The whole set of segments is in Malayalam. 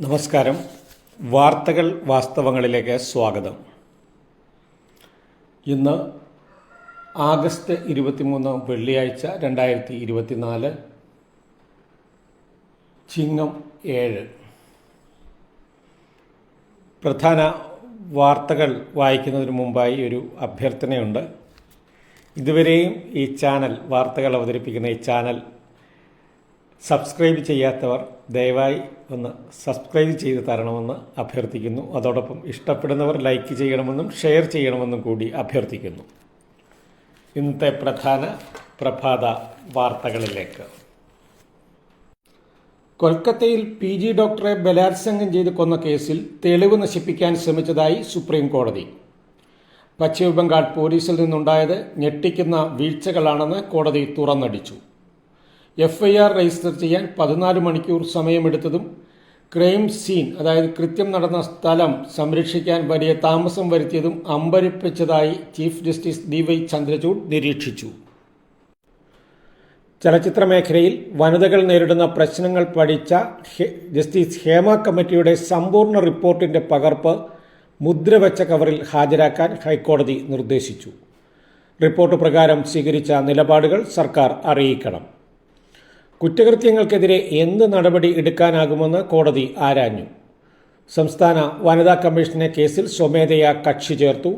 നമസ്കാരം. വാർത്തകൾ വാസ്തവങ്ങളിലേക്ക് സ്വാഗതം. ഇന്ന് ആഗസ്റ്റ് ഇരുപത്തിമൂന്ന് വെള്ളിയാഴ്ച രണ്ടായിരത്തി ഇരുപത്തിനാല് ചിങ്ങം ഏഴ്. പ്രധാന വാർത്തകൾ വായിക്കുന്നതിന് മുമ്പായി ഒരു അഭ്യർത്ഥനയുണ്ട്. ഇതുവരെയും ഈ ചാനൽ വാർത്തകൾ അവതരിപ്പിക്കുന്ന ഈ ചാനൽ സബ്സ്ക്രൈബ് ചെയ്യാത്തവർ ദയവായി ഒന്ന് സബ്സ്ക്രൈബ് ചെയ്ത് തരണമെന്ന് അഭ്യർത്ഥിക്കുന്നു. അതോടൊപ്പം ഇഷ്ടപ്പെടുന്നവർ ലൈക്ക് ചെയ്യണമെന്നും ഷെയർ ചെയ്യണമെന്നും കൂടി അഭ്യർത്ഥിക്കുന്നു. ഇന്നത്തെ പ്രധാന പ്രഭാത വാർത്തകളിലേക്ക്. കൊൽക്കത്തയിൽ പി ജി ഡോക്ടറെ ബലാത്സംഗം ചെയ്ത് കൊന്ന കേസിൽ തെളിവ് നശിപ്പിക്കാൻ ശ്രമിച്ചതായി സുപ്രീം കോടതി പശ്ചിമബംഗാൾ പോലീസിൽ നിന്നുണ്ടായത് ഞെട്ടിക്കുന്ന വീഴ്ചകളാണെന്ന് കോടതി തുറന്നടിച്ചു. എഫ് ഐ ആർ രജിസ്റ്റർ ചെയ്യാൻ പതിനാല് മണിക്കൂർ സമയമെടുത്തതും ക്രൈം സീൻ അതായത് കൃത്യം നടന്ന സ്ഥലം സംരക്ഷിക്കാൻ വലിയ താമസം വരുത്തിയതും അമ്പരിപ്പിച്ചതായി chief justice D Y Chandrachud നിരീക്ഷിച്ചു. ചലച്ചിത്ര മേഖലയിൽ വനിതകൾ നേരിടുന്ന പ്രശ്നങ്ങൾ പഠിച്ച ജസ്റ്റിസ് ഹേമ കമ്മിറ്റിയുടെ സമ്പൂർണ റിപ്പോർട്ടിന്റെ പകർപ്പ് മുദ്രവെച്ച കവറിൽ ഹാജരാക്കാൻ ഹൈക്കോടതി നിർദ്ദേശിച്ചു. റിപ്പോർട്ട് പ്രകാരം സ്വീകരിച്ച നിലപാടുകൾ സർക്കാർ അറിയിക്കണം. കുറ്റകൃത്യങ്ങൾക്കെതിരെ എന്ത് നടപടി എടുക്കാനാകുമെന്ന് കോടതി ആരാഞ്ഞു. സംസ്ഥാന വനിതാ കമ്മീഷനെ കേസിൽ സ്വമേധയാ കക്ഷി ചേർത്തു.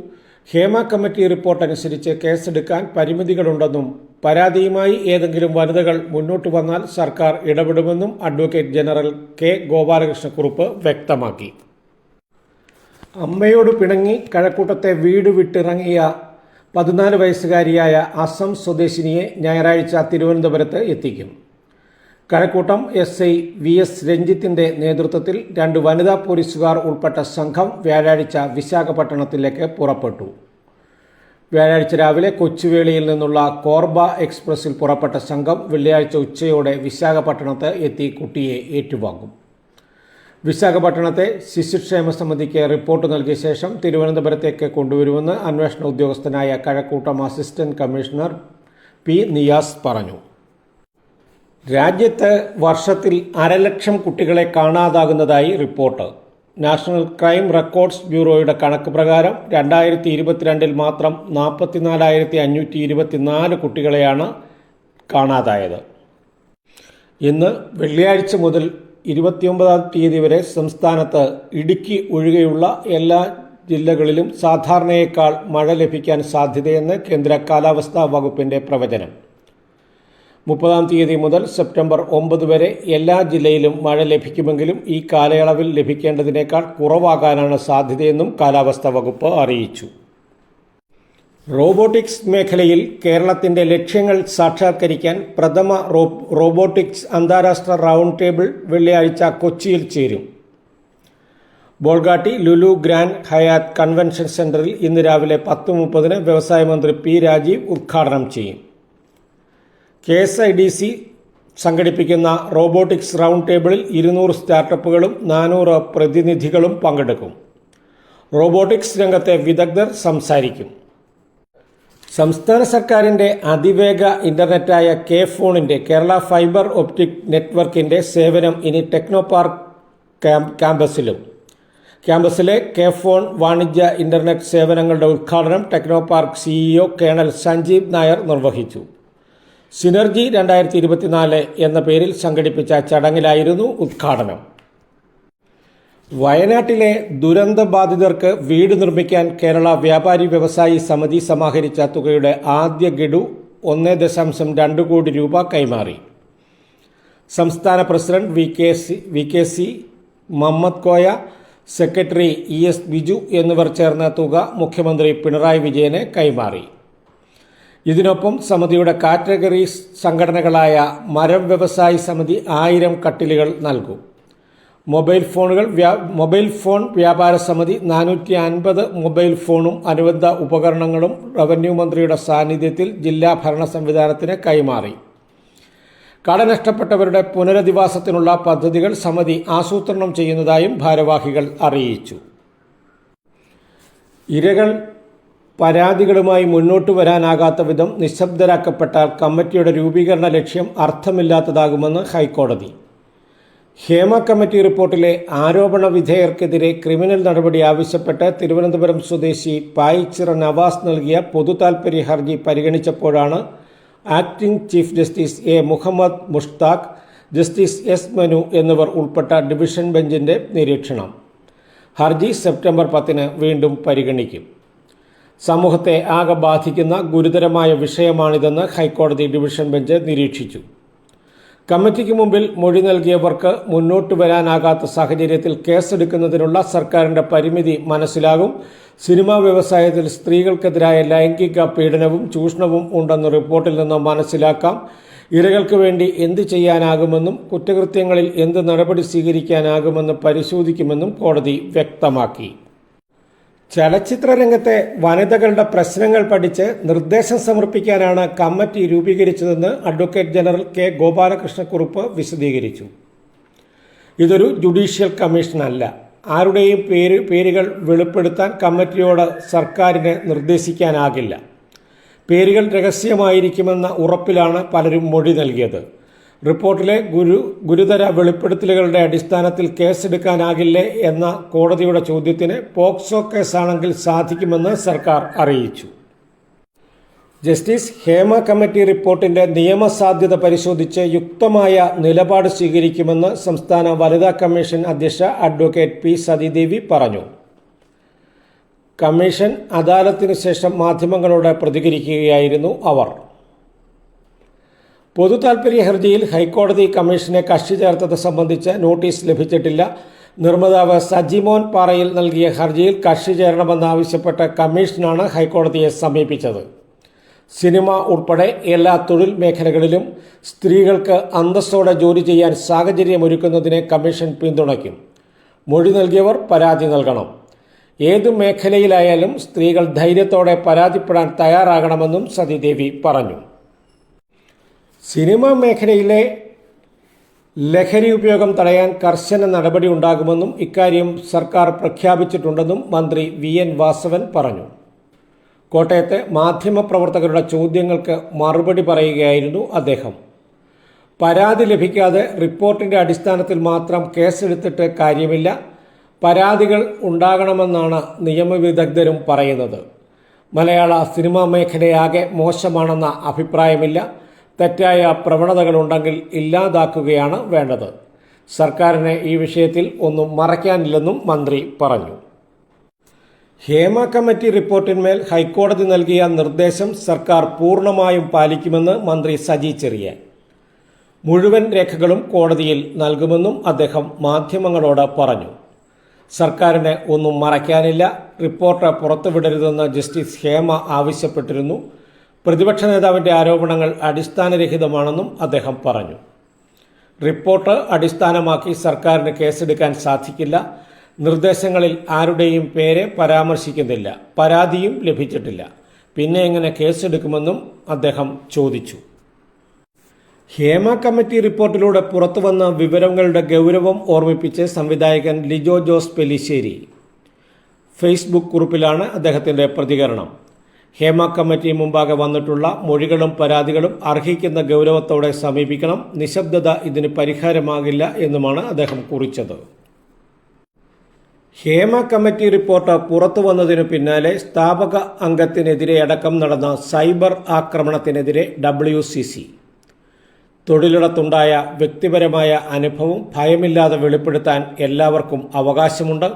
ഹേമ കമ്മിറ്റി റിപ്പോർട്ട് അനുസരിച്ച് കേസെടുക്കാൻ പരിമിതികളുണ്ടെന്നും പരാതിയുമായി ഏതെങ്കിലും വനിതകൾ മുന്നോട്ട് വന്നാൽ സർക്കാർ ഇടപെടുമെന്നും അഡ്വക്കേറ്റ് ജനറൽ കെ ഗോപാലകൃഷ്ണക്കുറുപ്പ് വ്യക്തമാക്കി. അമ്മയോട് പിണങ്ങി കഴക്കൂട്ടത്തെ വീട് വിട്ടിറങ്ങിയ പതിനാല് വയസ്സുകാരിയായ അസം സ്വദേശിനിയെ ഞായറാഴ്ച തിരുവനന്തപുരത്ത് എത്തിക്കും. Kazhakkoottam S I V S രഞ്ജിത്തിന്റെ നേതൃത്വത്തിൽ രണ്ട് വനിതാ പോലീസുകാർ ഉൾപ്പെട്ട സംഘം വ്യാഴാഴ്ച വിശാഖപട്ടണത്തിലേക്ക് പുറപ്പെട്ടു. വ്യാഴാഴ്ച രാവിലെ കൊച്ചുവേളിയിൽ നിന്നുള്ള കോർബ എക്സ്പ്രസിൽ പുറപ്പെട്ട സംഘം വെള്ളിയാഴ്ച ഉച്ചയോടെ വിശാഖപട്ടണത്ത് എത്തി കുട്ടിയെ ഏറ്റുവാങ്ങും. വിശാഖപട്ടണത്തെ ശിശുക്ഷേമ സമിതിക്ക് റിപ്പോർട്ട് നൽകിയ ശേഷം തിരുവനന്തപുരത്തേക്ക് കൊണ്ടുവരുമെന്ന് അന്വേഷണ ഉദ്യോഗസ്ഥനായ Kazhakkoottam assistant commissioner P Niyas പറഞ്ഞു. രാജ്യത്ത് വർഷത്തിൽ അരലക്ഷം കുട്ടികളെ കാണാതാകുന്നതായി റിപ്പോർട്ട്. നാഷണൽ ക്രൈം റെക്കോർഡ്സ് ബ്യൂറോയുടെ കണക്ക് പ്രകാരം രണ്ടായിരത്തി ഇരുപത്തിരണ്ടിൽ മാത്രം നാൽപ്പത്തിനാലായിരത്തി അഞ്ഞൂറ്റി ഇരുപത്തിനാല് കുട്ടികളെയാണ് കാണാതായത്. ഇന്ന് വെള്ളിയാഴ്ച മുതൽ ഇരുപത്തിയൊമ്പതാം തീയതി വരെ സംസ്ഥാനത്ത് ഇടുക്കി ഒഴികെയുള്ള എല്ലാ ജില്ലകളിലും സാധാരണയേക്കാൾ മഴ ലഭിക്കാൻ സാധ്യതയെന്ന് കേന്ദ്ര കാലാവസ്ഥാ വകുപ്പിന്റെ പ്രവചനം. മുപ്പതാം തീയതി മുതൽ സെപ്റ്റംബർ ഒമ്പത് വരെ എല്ലാ ജില്ലയിലും മഴ ലഭിക്കുമെങ്കിലും ഈ കാലയളവിൽ ലഭിക്കേണ്ടതിനേക്കാൾ കുറവാകാനാണ് സാധ്യതയെന്നും കാലാവസ്ഥാ വകുപ്പ് അറിയിച്ചു. റോബോട്ടിക്സ് മേഖലയിൽ കേരളത്തിന്റെ ലക്ഷ്യങ്ങൾ സാക്ഷാത്കരിക്കാൻ പ്രഥമ റോബോട്ടിക്സ് അന്താരാഷ്ട്ര റൗണ്ട് ടേബിൾ വെള്ളിയാഴ്ച കൊച്ചിയിൽ ചേരും. Bolgatty Lulu grand Hyatt convention സെന്ററിൽ ഇന്ന് രാവിലെ പത്ത് മുപ്പതിന് വ്യവസായ മന്ത്രി പി രാജീവ് ഉദ്ഘാടനം ചെയ്യും. K S I D C സംഘടിപ്പിക്കുന്ന റോബോട്ടിക്സ് റൗണ്ട് ടേബിളിൽ ഇരുന്നൂറ് സ്റ്റാർട്ടപ്പുകളും നാനൂറ് പ്രതിനിധികളും പങ്കെടുക്കും. റോബോട്ടിക്സ് രംഗത്തെ വിദഗ്ധർ സംസാരിക്കും. സംസ്ഥാന സർക്കാരിന്റെ അതിവേഗ ഇന്റർനെറ്റായ കെ ഫോണിന്റെ കേരള ഫൈബർ ഒപ്റ്റിക് നെറ്റ്വർക്കിന്റെ സേവനം ഇനി ടെക്നോ പാർക്ക് ക്യാമ്പസിലും. ക്യാമ്പസിലെ കെ ഫോൺ വാണിജ്യ ഇന്റർനെറ്റ് സേവനങ്ങളുടെ ഉദ്ഘാടനം techno park CEO colonel Sanjeev Nair നിർവഹിച്ചു. സിനർജി രണ്ടായിരത്തി ഇരുപത്തിനാല് എന്ന പേരിൽ സംഘടിപ്പിച്ച ചടങ്ങിലായിരുന്നു ഉദ്ഘാടനം. വയനാട്ടിലെ ദുരന്തബാധിതർക്ക് വീട് നിർമ്മിക്കാൻ കേരള വ്യാപാരി വ്യവസായി സമിതി സമാഹരിച്ച തുകയുടെ ആദ്യ ഗഡു ഒന്ന് ദശാംശം രണ്ട് കോടി രൂപ കൈമാറി. സംസ്ഥാന president V K C V K C Muhammad Koya secretary E S Biju എന്നിവർ ചേർന്ന തുക മുഖ്യമന്ത്രി പിണറായി വിജയന് കൈമാറി. ഇതിനൊപ്പം സമിതിയുടെ കാറ്റഗറി സംഘടനകളായ മരം വ്യവസായി സമിതി ആയിരം കട്ടിലുകൾ നൽകും. മൊബൈൽ ഫോണുകൾ മൊബൈൽ ഫോൺ വ്യാപാര സമിതി നാനൂറ്റി അൻപത് മൊബൈൽ ഫോണും അനുബന്ധ ഉപകരണങ്ങളും റവന്യൂ മന്ത്രിയുടെ സാന്നിധ്യത്തിൽ ജില്ലാ ഭരണ സംവിധാനത്തിന് കൈമാറി. കട നഷ്ടപ്പെട്ടവരുടെ പുനരധിവാസത്തിനുള്ള പദ്ധതികൾ സമിതി ആസൂത്രണം ചെയ്യുന്നതായും ഭാരവാഹികൾ അറിയിച്ചു. ഇരകൾ പരാതികളുമായി മുന്നോട്ട് വരാനാകാത്ത വിധം നിശബ്ദരാക്കപ്പെട്ടാൽ കമ്മിറ്റിയുടെ രൂപീകരണ ലക്ഷ്യം അർത്ഥമില്ലാത്തതാകുമെന്ന് ഹൈക്കോടതി. ഹേമ കമ്മിറ്റി റിപ്പോർട്ടിലെ ആരോപണ വിധേയർക്കെതിരെ ക്രിമിനൽ നടപടി ആവശ്യപ്പെട്ട് തിരുവനന്തപുരം സ്വദേശി പായിച്ചിറ നവാസ് നൽകിയ പൊതുതാൽപര്യ ഹർജി പരിഗണിച്ചപ്പോഴാണ് acting chief justice A Muhammad Mushtaq justice S Manu എന്നിവർ ഉൾപ്പെട്ട ഡിവിഷൻ ബെഞ്ചിന്റെ നിരീക്ഷണം. ഹർജി സെപ്റ്റംബർ പത്തിന് വീണ്ടും പരിഗണിക്കും. സമൂഹത്തെ ആകെ ബാധിക്കുന്ന ഗുരുതരമായ വിഷയമാണിതെന്ന് ഹൈക്കോടതി ഡിവിഷൻ ബെഞ്ച് നിരീക്ഷിച്ചു. കമ്മിറ്റിക്ക് മുമ്പിൽ മൊഴി നൽകിയവർക്ക് മുന്നോട്ട് വരാനാകാത്ത സാഹചര്യത്തിൽ കേസെടുക്കുന്നതിനുള്ള സർക്കാരിന്റെ പരിമിതി മനസ്സിലാകും. സിനിമാ വ്യവസായത്തിൽ സ്ത്രീകൾക്കെതിരായ ലൈംഗിക പീഡനവും ചൂഷണവും ഉണ്ടെന്ന് റിപ്പോർട്ടിൽ നിന്ന് മനസ്സിലാക്കാം. ഇരകൾക്ക് വേണ്ടി എന്ത് ചെയ്യാനാകുമെന്നും കുറ്റകൃത്യങ്ങളിൽ എന്ത് നടപടി സ്വീകരിക്കാനാകുമെന്ന് പരിശോധിക്കുമെന്നും കോടതി വ്യക്തമാക്കി. ചലച്ചിത്ര രംഗത്തെ വനിതകളുടെ പ്രശ്നങ്ങൾ പഠിച്ച് നിർദ്ദേശം സമർപ്പിക്കാനാണ് കമ്മിറ്റി രൂപീകരിച്ചതെന്ന് അഡ്വക്കേറ്റ് ജനറൽ കെ ഗോപാലകൃഷ്ണക്കുറുപ്പ് വിശദീകരിച്ചു. ഇതൊരു ജുഡീഷ്യൽ കമ്മീഷനല്ല ആരുടെയും പേര് പേരുകൾ വെളിപ്പെടുത്താൻ കമ്മിറ്റിയോട് സർക്കാരിന് നിർദ്ദേശിക്കാനാകില്ല. പേരുകൾ രഹസ്യമായിരിക്കുമെന്ന ഉറപ്പിലാണ് പലരും മൊഴി നൽകിയത്. റിപ്പോർട്ടിലെ ഗുരു ഗുരുതര വെളിപ്പെടുത്തലുകളുടെ അടിസ്ഥാനത്തിൽ കേസെടുക്കാനാകില്ലേ എന്ന കോടതിയുടെ ചോദ്യത്തിന് പോക്സോ കേസാണെങ്കിൽ സാധിക്കുമെന്ന് സർക്കാർ അറിയിച്ചു. ജസ്റ്റിസ് ഹേമ കമ്മിറ്റി റിപ്പോർട്ടിന്റെ നിയമസാധ്യത പരിശോധിച്ച് യുക്തമായ നിലപാട് സ്വീകരിക്കുമെന്ന് സംസ്ഥാന വനിതാ കമ്മീഷൻ അധ്യക്ഷ അഡ്വക്കേറ്റ് പി സതീദേവി പറഞ്ഞു. കമ്മീഷൻ അദാലത്തിനു ശേഷം മാധ്യമങ്ങളോട് പ്രതികരിക്കുകയായിരുന്നു അവർ. പൊതു താൽപ്പര്യ ഹർജിയിൽ ഹൈക്കോടതി കമ്മീഷനെ കക്ഷി ചേർത്തത് സംബന്ധിച്ച് നോട്ടീസ് ലഭിച്ചിട്ടില്ല. നിർമ്മാതാവ് സജിമോൻ പാറയിൽ നൽകിയ ഹർജിയിൽ കക്ഷി ചേരണമെന്നാവശ്യപ്പെട്ട് കമ്മീഷനാണ് ഹൈക്കോടതിയെ സമീപിച്ചത്. സിനിമ ഉൾപ്പെടെ എല്ലാ തൊഴിൽ മേഖലകളിലും സ്ത്രീകൾക്ക് അന്തസ്സോടെ ജോലി ചെയ്യാൻ സാഹചര്യമൊരുക്കുന്നതിനെ കമ്മീഷൻ പിന്തുണയ്ക്കും. മൊഴി നൽകിയവർ പരാതി നൽകണം. ഏതു മേഖലയിലായാലും സ്ത്രീകൾ ധൈര്യത്തോടെ പരാതിപ്പെടാൻ തയ്യാറാകണമെന്നും സതീദേവി പറഞ്ഞു. സിനിമാ മേഖലയിലെ ലഹരി ഉപയോഗം തടയാൻ കർശന നടപടി ഉണ്ടാകുമെന്നും ഇക്കാര്യം സർക്കാർ പ്രഖ്യാപിച്ചിട്ടുണ്ടെന്നും മന്ത്രി വി എൻ വാസവൻ പറഞ്ഞു. കോട്ടയത്തെ മാധ്യമപ്രവർത്തകരുടെ ചോദ്യങ്ങൾക്ക് മറുപടി പറയുകയായിരുന്നു അദ്ദേഹം. പരാതി ലഭിക്കാതെ റിപ്പോർട്ടിന്റെ അടിസ്ഥാനത്തിൽ മാത്രം കേസെടുത്തിട്ട് കാര്യമില്ല. പരാതികൾ ഉണ്ടാകണമെന്നാണ് നിയമവിദഗ്ധരും പറയുന്നത്. മലയാള സിനിമാ മേഖലയാകെ മോശമാണെന്ന അഭിപ്രായമില്ല. തെറ്റായ പ്രവണതകളുണ്ടെങ്കിൽ ഇല്ലാതാക്കുകയാണ് വേണ്ടത്. സർക്കാരിനെ ഈ വിഷയത്തിൽ ഒന്നും മറയ്ക്കാനില്ലെന്നും മന്ത്രി പറഞ്ഞു. ഹേമ കമ്മിറ്റി റിപ്പോർട്ടിന്മേൽ ഹൈക്കോടതി നൽകിയ നിർദ്ദേശം സർക്കാർ പൂർണമായും പാലിക്കുമെന്ന് മന്ത്രി സജി ചെറിയാൻ. മുഴുവൻ രേഖകളും കോടതിയിൽ നൽകുമെന്നും അദ്ദേഹം മാധ്യമങ്ങളോട് പറഞ്ഞു. സർക്കാരിനെ ഒന്നും മറയ്ക്കാനില്ല. റിപ്പോർട്ട് പുറത്തുവിടരുതെന്ന് ജസ്റ്റിസ് ഹേമ ആവശ്യപ്പെട്ടിരുന്നു. പ്രതിപക്ഷ നേതാവിന്റെ ആരോപണങ്ങൾ അടിസ്ഥാനരഹിതമാണെന്നും അദ്ദേഹം പറഞ്ഞു. റിപ്പോർട്ട് അടിസ്ഥാനമാക്കി സർക്കാരിന് കേസെടുക്കാൻ സാധിക്കില്ല. നിർദ്ദേശങ്ങളിൽ ആരുടെയും പേരെ പരാമർശിക്കുന്നില്ല. പരാതിയും ലഭിച്ചിട്ടില്ല. പിന്നെ എങ്ങനെ കേസെടുക്കുമെന്നും അദ്ദേഹം ചോദിച്ചു. ഹേമ കമ്മിറ്റി റിപ്പോർട്ടിലൂടെ പുറത്തുവന്ന വിവരങ്ങളുടെ ഗൗരവം ഓർമ്മിപ്പിച്ച് സംവിധായകൻ ലിജോ ജോസ് പെലിശ്ശേരി ഫേസ്ബുക്ക് കുറിപ്പിലാണ് അദ്ദേഹത്തിന്റെ പ്രതികരണം. ഹേമ കമ്മിറ്റി മുമ്പാകെ വന്നിട്ടുള്ള മൊഴികളും പരാതികളും അർഹിക്കുന്ന ഗൗരവത്തോടെ സമീപിക്കണം. നിശബ്ദത ഇതിന് പരിഹാരമാകില്ല എന്നുമാണ് അദ്ദേഹം കുറിച്ചത്. ഹേമ കമ്മിറ്റി റിപ്പോർട്ട് പുറത്തു വന്നതിനു പിന്നാലെ സ്ഥാപക അംഗത്തിനെതിരെ അടക്കം നടന്ന സൈബർ ആക്രമണത്തിനെതിരെ ഡബ്ല്യു സി സി. തൊഴിലിടത്തുണ്ടായ വ്യക്തിപരമായ അനുഭവം ഭയമില്ലാതെ വെളിപ്പെടുത്താൻ എല്ലാവർക്കും അവകാശമുണ്ട്.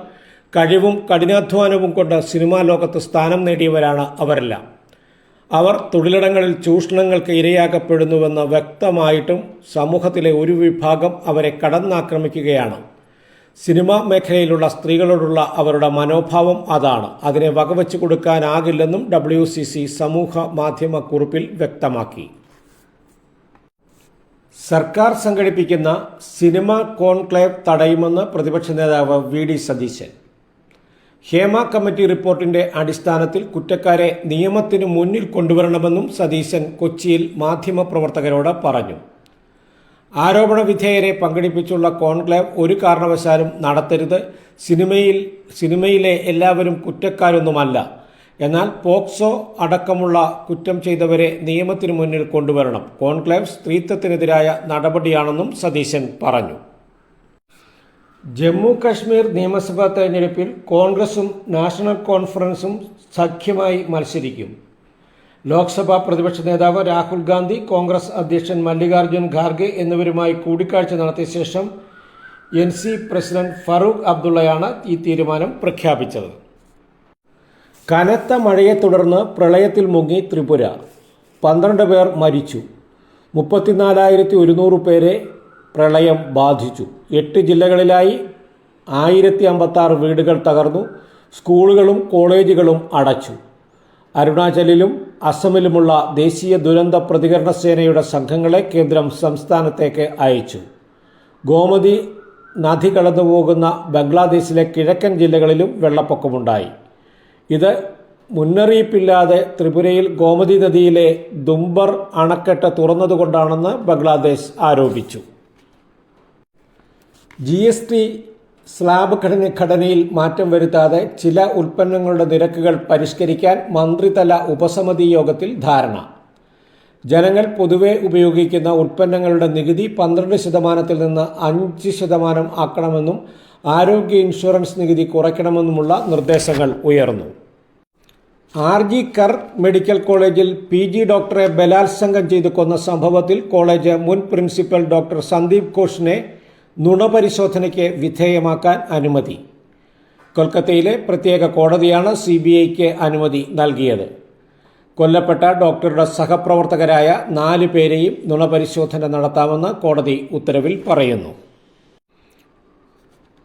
കഴിവും കഠിനാധ്വാനവും കൊണ്ട് സിനിമാ ലോകത്ത് സ്ഥാനം നേടിയവരാണ് അവരെല്ലാം. അവർ തൊഴിലിടങ്ങളിൽ ചൂഷണങ്ങൾക്ക് ഇരയാക്കപ്പെടുന്നുവെന്ന് വ്യക്തമായിട്ടും സമൂഹത്തിലെ ഒരു വിഭാഗം അവരെ കടന്നാക്രമിക്കുകയാണ്. സിനിമാ മേഖലയിലുള്ള സ്ത്രീകളോടുള്ള അവരുടെ മനോഭാവം അതാണ്. അതിനെ വകവെച്ചു കൊടുക്കാനാകില്ലെന്നും ഡബ്ല്യു സി സി സമൂഹ മാധ്യമ കുറിപ്പിൽ വ്യക്തമാക്കി. സർക്കാർ സംഘടിപ്പിക്കുന്ന സിനിമ കോൺക്ലേവ് തടയുമെന്ന് പ്രതിപക്ഷ നേതാവ് V D Satheesan. Hema committee റിപ്പോർട്ടിന്റെ അടിസ്ഥാനത്തിൽ കുറ്റക്കാരെ നിയമത്തിന് മുന്നിൽ കൊണ്ടുവരണമെന്നും സതീശൻ കൊച്ചിയിൽ മാധ്യമപ്രവർത്തകരോട് പറഞ്ഞു. ആരോപണ വിധേയരെ പങ്കെടുപ്പിച്ചുള്ള കോൺക്ലേവ് ഒരു കാരണവശാലും നടത്തരുത്. സിനിമയിൽ സിനിമയിലെ എല്ലാവരും കുറ്റക്കാരൊന്നുമല്ല. എന്നാൽ പോക്സോ അടക്കമുള്ള കുറ്റം ചെയ്തവരെ നിയമത്തിനു മുന്നിൽ കൊണ്ടുവരണം. കോൺക്ലേവ് സ്ത്രീത്വത്തിനെതിരായ നടപടിയാണെന്നും സതീശൻ പറഞ്ഞു. ജമ്മു കശ്മീർ നിയമസഭാ തെരഞ്ഞെടുപ്പിൽ കോൺഗ്രസും നാഷണൽ കോൺഫറൻസും സഖ്യമായി മത്സരിക്കും. ലോക്സഭാ പ്രതിപക്ഷ നേതാവ് രാഹുൽ ഗാന്ധി കോൺഗ്രസ് അധ്യക്ഷൻ മല്ലികാർജുൻ ഖാർഗെ എന്നിവരുമായി കൂടിക്കാഴ്ച നടത്തിയ ശേഷം എൻ സി പ്രസിഡന്റ് ഫറൂഖ് അബ്ദുള്ളയാണ് ഈ തീരുമാനം പ്രഖ്യാപിച്ചത്. കനത്ത മഴയെ തുടർന്ന് പ്രളയത്തിൽ മുങ്ങി ത്രിപുര. പന്ത്രണ്ട് പേർ മരിച്ചു. മുപ്പത്തിനാലായിരത്തി ഒരുന്നൂറ് പേരെ പ്രളയം ബാധിച്ചു. എട്ട് ജില്ലകളിലായി ആയിരത്തി അമ്പത്താറ് വീടുകൾ തകർന്നു. സ്കൂളുകളും കോളേജുകളും അടച്ചു. അരുണാചലിലും അസമിലുമുള്ള ദേശീയ ദുരന്ത പ്രതികരണ സേനയുടെ സംഘങ്ങളെ കേന്ദ്രം സംസ്ഥാനത്തേക്ക് അയച്ചു. ഗോമതി നദി കടന്നുപോകുന്ന ബംഗ്ലാദേശിലെ കിഴക്കൻ ജില്ലകളിലും വെള്ളപ്പൊക്കമുണ്ടായി. ഇത് മുന്നറിയിപ്പില്ലാതെ ത്രിപുരയിൽ ഗോമതി നദിയിലെ ദുംബർ അണക്കെട്ട് തുറന്നതുകൊണ്ടാണെന്ന് ബംഗ്ലാദേശ് ആരോപിച്ചു. ജി എസ് ടി സ്ലാബ് ഘടന ഘടനയിൽ മാറ്റം വരുത്താതെ ചില ഉൽപ്പന്നങ്ങളുടെ നിരക്കുകൾ പരിഷ്കരിക്കാൻ മന്ത്രിതല ഉപസമിതി യോഗത്തിൽ ധാരണ. ജനങ്ങൾ പൊതുവെ ഉപയോഗിക്കുന്ന ഉൽപ്പന്നങ്ങളുടെ നികുതി പന്ത്രണ്ട് ശതമാനത്തിൽ നിന്ന് അഞ്ച് ശതമാനം ആക്കണമെന്നും ആരോഗ്യ ഇൻഷുറൻസ് നികുതി കുറയ്ക്കണമെന്നുമുള്ള നിർദ്ദേശങ്ങൾ ഉയർന്നു. ആർ ജി കർ മെഡിക്കൽ കോളേജിൽ പി ജി ഡോക്ടറെ ബലാത്സംഗം ചെയ്ത് കൊന്ന സംഭവത്തിൽ കോളേജ് മുൻ പ്രിൻസിപ്പൽ ഡോക്ടർ സന്ദീപ് ഘോഷിനെ നുണപരിശോധനയ്ക്ക് വിധേയമാക്കാൻ അനുമതി. കൊൽക്കത്തയിലെ പ്രത്യേക കോടതിയാണ് സി ബി ഐക്ക് അനുമതി നൽകിയത്. കൊല്ലപ്പെട്ട ഡോക്ടറുടെ സഹപ്രവർത്തകരായ നാല് പേരെയും നുണപരിശോധന നടത്താമെന്ന് കോടതി ഉത്തരവിൽ പറയുന്നു.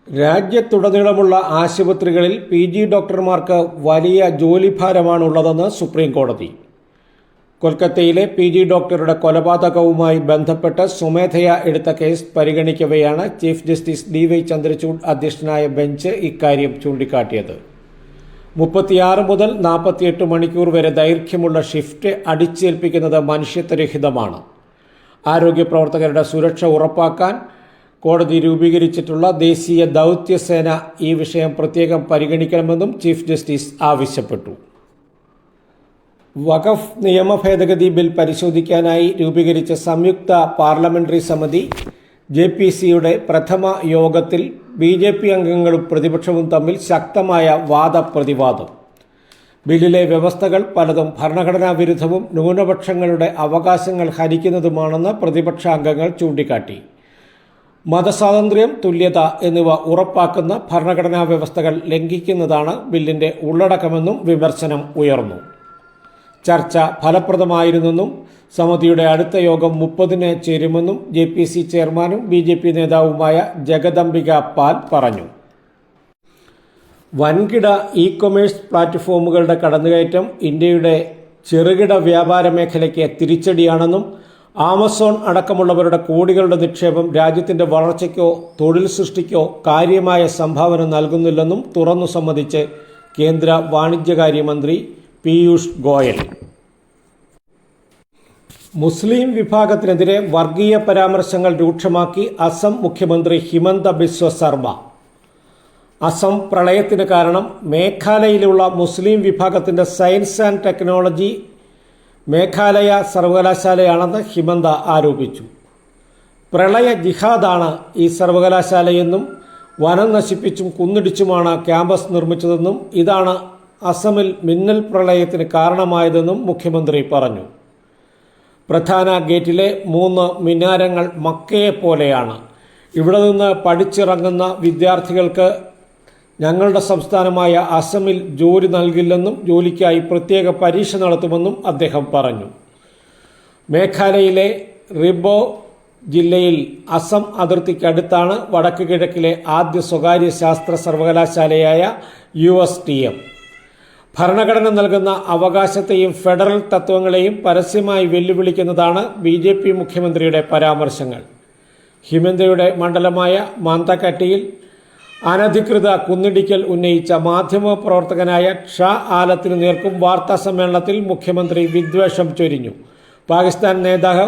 രാജ്യത്തുടനീളമുള്ള ആശുപത്രികളിൽ പി ജി ഡോക്ടർമാർക്ക് വലിയ ജോലിഭാരമാണുള്ളതെന്ന് സുപ്രീം കോടതി കൊൽക്കത്തയിലെ പി ജി ഡോക്ടറുടെ കൊലപാതകവുമായി ബന്ധപ്പെട്ട് സ്വമേധയ എടുത്ത case പരിഗണിക്കവെയാണ് chief justice D Y Chandrachud അധ്യക്ഷനായ ബെഞ്ച് ഇക്കാര്യം ചൂണ്ടിക്കാട്ടിയത്. മുപ്പത്തിയാറ് മുതൽ നാൽപ്പത്തിയെട്ട് മണിക്കൂർ വരെ ദൈർഘ്യമുള്ള ഷിഫ്റ്റ് അടിച്ചേൽപ്പിക്കുന്നത് മനുഷ്യത്വരഹിതമാണ്. ആരോഗ്യ പ്രവർത്തകരുടെ സുരക്ഷ ഉറപ്പാക്കാൻ കോടതി രൂപീകരിച്ചിട്ടുള്ള ദേശീയ ദൗത്യസേന ഈ വിഷയം പ്രത്യേകം പരിഗണിക്കണമെന്നും ചീഫ് ജസ്റ്റിസ് ആവശ്യപ്പെട്ടു. വഖഫ് നിയമ ഭേദഗതി ബിൽ പരിശോധിക്കാനായി രൂപീകരിച്ച സംയുക്ത പാർലമെന്ററി സമിതി ജെ പി സിയുടെ പ്രഥമ യോഗത്തിൽ ബി ജെ പി അംഗങ്ങളും പ്രതിപക്ഷവും തമ്മിൽ ശക്തമായ വാദപ്രതിവാദം. ബില്ലിലെ വ്യവസ്ഥകൾ പലതും ഭരണഘടനാ വിരുദ്ധവും ന്യൂനപക്ഷങ്ങളുടെ അവകാശങ്ങൾ ഹരിക്കുന്നതുമാണെന്ന് പ്രതിപക്ഷ അംഗങ്ങൾ ചൂണ്ടിക്കാട്ടി. മതസ്വാതന്ത്ര്യം തുല്യത എന്നിവ ഉറപ്പാക്കുന്ന ഭരണഘടനാ വ്യവസ്ഥകൾ ലംഘിക്കുന്നതാണ് ബില്ലിന്റെ ഉള്ളടക്കമെന്നും വിമർശനം ഉയർന്നു. ചർച്ച ഫലപ്രദമായിരുന്നെന്നും സമിതിയുടെ അടുത്ത യോഗം മുപ്പതിന് ചേരുമെന്നും ജെ പി സി ചെയർമാനും ബി ജെ പി നേതാവുമായ ജഗദംബിക പാൽ പറഞ്ഞു. വൻകിട ഇ കൊമേഴ്സ് പ്ലാറ്റ്ഫോമുകളുടെ കടന്നുകയറ്റം ഇന്ത്യയുടെ ചെറുകിട വ്യാപാര മേഖലയ്ക്ക് തിരിച്ചടിയാണെന്നും ആമസോൺ അടക്കമുള്ളവരുടെ കോടികളുടെ നിക്ഷേപം രാജ്യത്തിന്റെ വളർച്ചയ്ക്കോ തൊഴിൽ സൃഷ്ടിക്കോ കാര്യമായ സംഭാവന നൽകുന്നില്ലെന്നും തുറന്നു സമ്മതിച്ച് കേന്ദ്ര വാണിജ്യകാര്യമന്ത്രി പീയൂഷ് ഗോയൽ. മുസ്ലിം വിഭാഗത്തിനെതിരെ വർഗീയ പരാമർശങ്ങൾ രൂക്ഷമാക്കി അസം മുഖ്യമന്ത്രി ഹിമന്ത ബിശ്വ ശർമ്മ. അസം പ്രളയത്തിന് കാരണം മേഘാലയയിലുള്ള മുസ്ലിം വിഭാഗത്തിന്റെ സയൻസ് ആൻഡ് ടെക്നോളജി മേഘാലയ സർവകലാശാലയാണെന്ന് ഹിമന്ത ആരോപിച്ചു. പ്രളയ ജിഹാദാണ് ഈ സർവകലാശാലയെന്നും വനം നശിപ്പിച്ചും കുന്നിടിച്ചുമാണ് ക്യാമ്പസ് നിർമ്മിച്ചതെന്നും ഇതാണ് അസമിൽ മിന്നൽ പ്രളയത്തിന് കാരണമായതെന്നും മുഖ്യമന്ത്രി പറഞ്ഞു. പ്രധാന ഗേറ്റിലെ മൂന്ന് മിനാരങ്ങൾ മക്കയെ പോലെയാണ്. ഇവിടെ നിന്ന് പഠിച്ചിറങ്ങുന്ന വിദ്യാർത്ഥികൾക്ക് ഞങ്ങളുടെ സംസ്ഥാനമായ അസമിൽ ജോലി നൽകില്ലെന്നും ജോലിക്കായി പ്രത്യേക പരീക്ഷ നടത്തുമെന്നും അദ്ദേഹം പറഞ്ഞു. മേഘാലയയിലെ റിബോ ജില്ലയിൽ അസം അതിർത്തിക്കടുത്താണ് വടക്ക് കിഴക്കിലെ ആദ്യ സ്വകാര്യ ശാസ്ത്ര സർവകലാശാലയായ യു എസ് ടി എം. ഭരണഘടന നൽകുന്ന അവകാശത്തെയും ഫെഡറൽ തത്വങ്ങളെയും പരസ്യമായി വെല്ലുവിളിക്കുന്നതാണ് ബി ജെ പി മുഖ്യമന്ത്രിയുടെ പരാമർശങ്ങൾ. ഹിമന്തയുടെ മണ്ഡലമായ മാന്തക്കാട്ടിയിൽ അനധികൃത കുന്നിടിക്കൽ ഉന്നയിച്ച മാധ്യമ പ്രവർത്തകനായ ഷാ ആലത്തിനു നേർക്കും വാർത്താ സമ്മേളനത്തിൽ മുഖ്യമന്ത്രി വിദ്വേഷം ചൊരിഞ്ഞു. പാകിസ്ഥാൻ നേതാവ്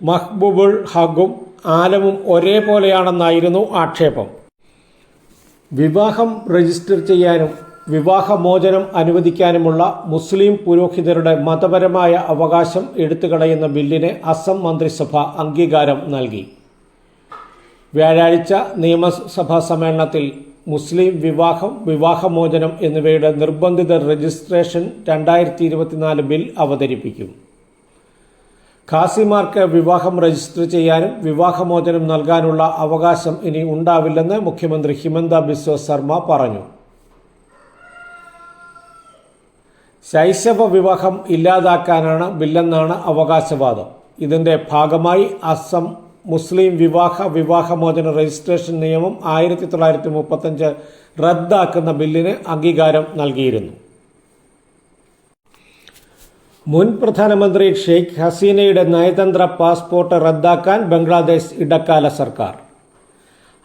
മഹ്ബൂബുൾ ഹഖും ആലമും ഒരേപോലെയാണെന്നായിരുന്നു ആക്ഷേപം. വിവാഹം രജിസ്റ്റർ ചെയ്യാനും വിവാഹമോചനം അനുവദിക്കാനുമുള്ള മുസ്ലിം പുരോഹിതരുടെ മതപരമായ അവകാശം എടുത്തുകളയുന്ന ബില്ലിന് അസം മന്ത്രിസഭ അംഗീകാരം നൽകി. വ്യാഴാഴ്ച നിയമസഭാ സമ്മേളനത്തിൽ മുസ്ലിം വിവാഹം വിവാഹമോചനം എന്നിവയുടെ നിർബന്ധിത രജിസ്ട്രേഷൻ രണ്ടായിരത്തി ഇരുപത്തിനാല് ബിൽ അവതരിപ്പിക്കും. ഖാസിമാർക്ക് വിവാഹം രജിസ്റ്റർ ചെയ്യാനും വിവാഹമോചനം നൽകാനുള്ള അവകാശം ഇനി ഉണ്ടാവില്ലെന്ന് മുഖ്യമന്ത്രി ഹിമന്ത ബിശ്വ ശർമ്മ പറഞ്ഞു. ശൈശവ വിവാഹം ഇല്ലാതാക്കാനാണ് ബില്ലെന്നാണ് അവകാശവാദം. ഇതിന്റെ ഭാഗമായി അസം മുസ്ലിം വിവാഹ വിവാഹമോചന രജിസ്ട്രേഷൻ നിയമം ആയിരത്തി തൊള്ളായിരത്തി മുപ്പത്തഞ്ച് റദ്ദാക്കുന്ന ബില്ലിന് അംഗീകാരം നൽകിയിരുന്നു. മുൻ പ്രധാനമന്ത്രി ഷെയ്ഖ് ഹസീനയുടെ നയതന്ത്ര പാസ്പോർട്ട് റദ്ദാക്കാൻ ബംഗ്ലാദേശ് ഇടക്കാല സർക്കാർ.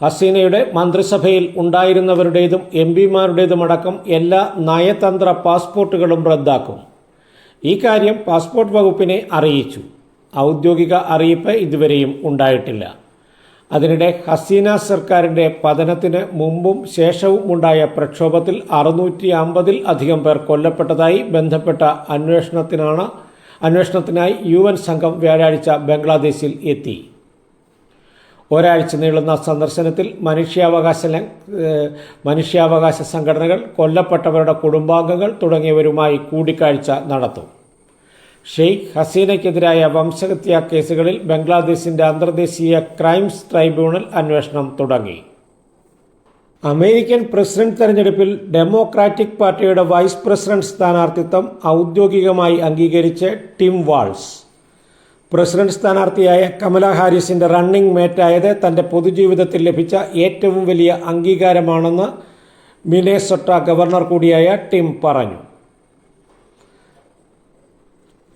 ഹസീനയുടെ മന്ത്രിസഭയിൽ ഉണ്ടായിരുന്നവരുടേതും എം പിമാരുടേതുമടക്കം എല്ലാ നയതന്ത്ര പാസ്പോർട്ടുകളും റദ്ദാക്കും. ഈ കാര്യം പാസ്പോർട്ട് വകുപ്പിനെ അറിയിച്ചു. ഔദ്യോഗിക അറിയിപ്പ് ഇതുവരെയും ഉണ്ടായിട്ടില്ല. അതിനിടെ ഹസീന സർക്കാരിന്റെ പതനത്തിന് മുമ്പും ശേഷവും ഉണ്ടായ പ്രക്ഷോഭത്തിൽ അറുന്നൂറ്റി അമ്പതിൽ അധികം പേർ കൊല്ലപ്പെട്ടതായി ബന്ധപ്പെട്ട അന്വേഷണത്തിനാണ് അന്വേഷണത്തിനായി യു സംഘം വ്യാഴാഴ്ച ബംഗ്ലാദേശിൽ എത്തി. ഒരാഴ്ച നീളുന്ന സന്ദർശനത്തിൽ മനുഷ്യാവകാശ മനുഷ്യാവകാശ സംഘടനകൾ കൊല്ലപ്പെട്ടവരുടെ കുടുംബാംഗങ്ങൾ തുടങ്ങിയവരുമായി കൂടിക്കാഴ്ച നടത്തും. ഷെയ്ഖ് ഹസീനയ്ക്കെതിരായ വംശഹത്യാ കേസുകളിൽ ബംഗ്ലാദേശിന്റെ അന്തർദേശീയ ക്രൈംസ് ട്രൈബ്യൂണൽ അന്വേഷണം തുടങ്ങി. അമേരിക്കൻ പ്രസിഡന്റ് തെരഞ്ഞെടുപ്പിൽ ഡെമോക്രാറ്റിക് പാർട്ടിയുടെ വൈസ് പ്രസിഡന്റ് സ്ഥാനാർത്ഥിത്വം ഔദ്യോഗികമായി അംഗീകരിച്ച് ടിം വാൾസ്. പ്രസിഡന്റ് സ്ഥാനാർത്ഥിയായ കമല ഹാരിസിന്റെ റണ്ണിംഗ് മേറ്റായത് തന്റെ പൊതുജീവിതത്തിൽ ലഭിച്ച ഏറ്റവും വലിയ അംഗീകാരമാണെന്ന് മിനേസൊട്ട ഗവർണർ കൂടിയായ ടിം പറഞ്ഞു.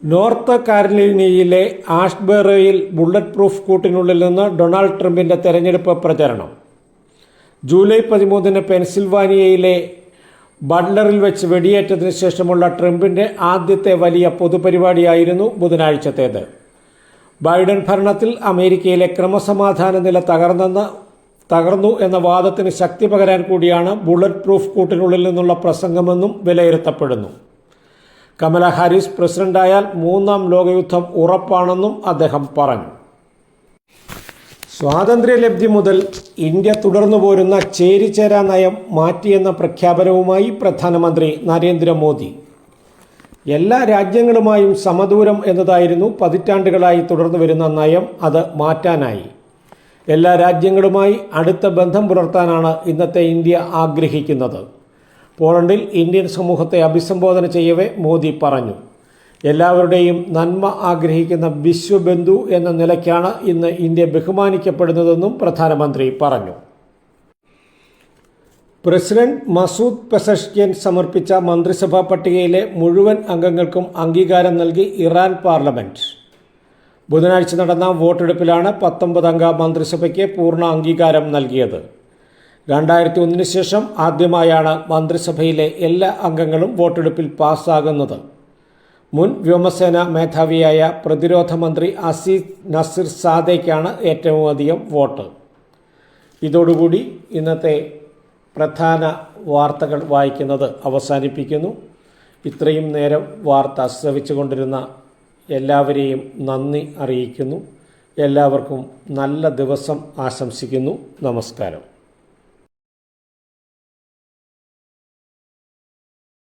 നോർത്ത് കാരലിനയിലെ ആഷ്ബെറോയിൽ ബുള്ളറ്റ് പ്രൂഫ് കൂട്ടിനുള്ളിൽ നിന്ന് ഡൊണാൾഡ് ട്രംപിന്റെ തെരഞ്ഞെടുപ്പ് പ്രചരണം. ജൂലൈ പതിമൂന്നിന് പെൻസിൽവാനിയയിലെ ബട്ട്ലറിൽ വെച്ച് വെടിയേറ്റതിനു ശേഷമുള്ള ട്രംപിന്റെ ആദ്യത്തെ വലിയ പൊതുപരിപാടിയായിരുന്നു ബുധനാഴ്ചത്തേത്. ബൈഡൻ ഭരണത്തിൽ അമേരിക്കയിലെ ക്രമസമാധാന നില തകർന്നെന്ന് തകർന്നു എന്ന വാദത്തിന് ശക്തി പകരാൻ കൂടിയാണ് ബുള്ളറ്റ് പ്രൂഫ് കൂട്ടിനുള്ളിൽ നിന്നുള്ള പ്രസംഗമെന്നും വിലയിരുത്തപ്പെടുന്നു. കമല ഹാരിസ് പ്രസിഡന്റായാൽ മൂന്നാം ലോകയുദ്ധം ഉറപ്പാണെന്നും അദ്ദേഹം പറഞ്ഞു. സ്വാതന്ത്ര്യലബ്ധി മുതൽ ഇന്ത്യ തുടർന്നു പോരുന്ന ചേരിചേരാ നയം മാറ്റിയെന്ന പ്രഖ്യാപനവുമായി പ്രധാനമന്ത്രി നരേന്ദ്രമോദി എല്ലാ രാജ്യങ്ങളുമായും സമദൂരം എന്നതായിരുന്നു പതിറ്റാണ്ടുകളായി തുടർന്നു വരുന്ന നയം. അത് മാറ്റാനായി. എല്ലാ രാജ്യങ്ങളുമായി അടുത്ത ബന്ധം പുലർത്താനാണ് ഇന്നത്തെ ഇന്ത്യ ആഗ്രഹിക്കുന്നത്. പോളണ്ടിൽ ഇന്ത്യൻ സമൂഹത്തെ അഭിസംബോധന ചെയ്യവേ മോദി പറഞ്ഞു. എല്ലാവരുടെയും നന്മ ആഗ്രഹിക്കുന്ന വിശ്വബന്ധു എന്ന നിലയ്ക്കാണ് ഇന്ന് ഇന്ത്യ ബഹുമാനിക്കപ്പെടുന്നതെന്നും പ്രധാനമന്ത്രി പറഞ്ഞു. പ്രസിഡന്റ് മസൂദ് പെസഷ്കിയൻ സമർപ്പിച്ച മന്ത്രിസഭാ പട്ടികയിലെ മുഴുവൻ അംഗങ്ങൾക്കും അംഗീകാരം നൽകി ഇറാൻ പാർലമെന്റ്. ബുധനാഴ്ച നടന്ന വോട്ടെടുപ്പിലാണ് പത്തൊമ്പത് അംഗ മന്ത്രിസഭയ്ക്ക് പൂർണ അംഗീകാരം നൽകിയത്. രണ്ടായിരത്തി ഒന്നിന് ശേഷം ആദ്യമായാണ് മന്ത്രിസഭയിലെ എല്ലാ അംഗങ്ങളും വോട്ടെടുപ്പിൽ പാസ്സാകുന്നത്. മുൻ വ്യോമസേന മേധാവിയായ പ്രതിരോധ മന്ത്രി അസീസ് നസീർ സാദയ്ക്കാണ് ഏറ്റവും അധികം വോട്ട്. ഇതോടുകൂടി ഇന്നത്തെ പ്രധാന വാർത്തകൾ വായിക്കുന്നത് അവസാനിപ്പിക്കുന്നു. ഇത്രയും നേരം വാർത്ത ശ്രവിച്ചുകൊണ്ടിരുന്ന എല്ലാവരെയും നന്ദി അറിയിക്കുന്നു. എല്ലാവർക്കും നല്ല ദിവസം ആശംസിക്കുന്നു. നമസ്കാരം.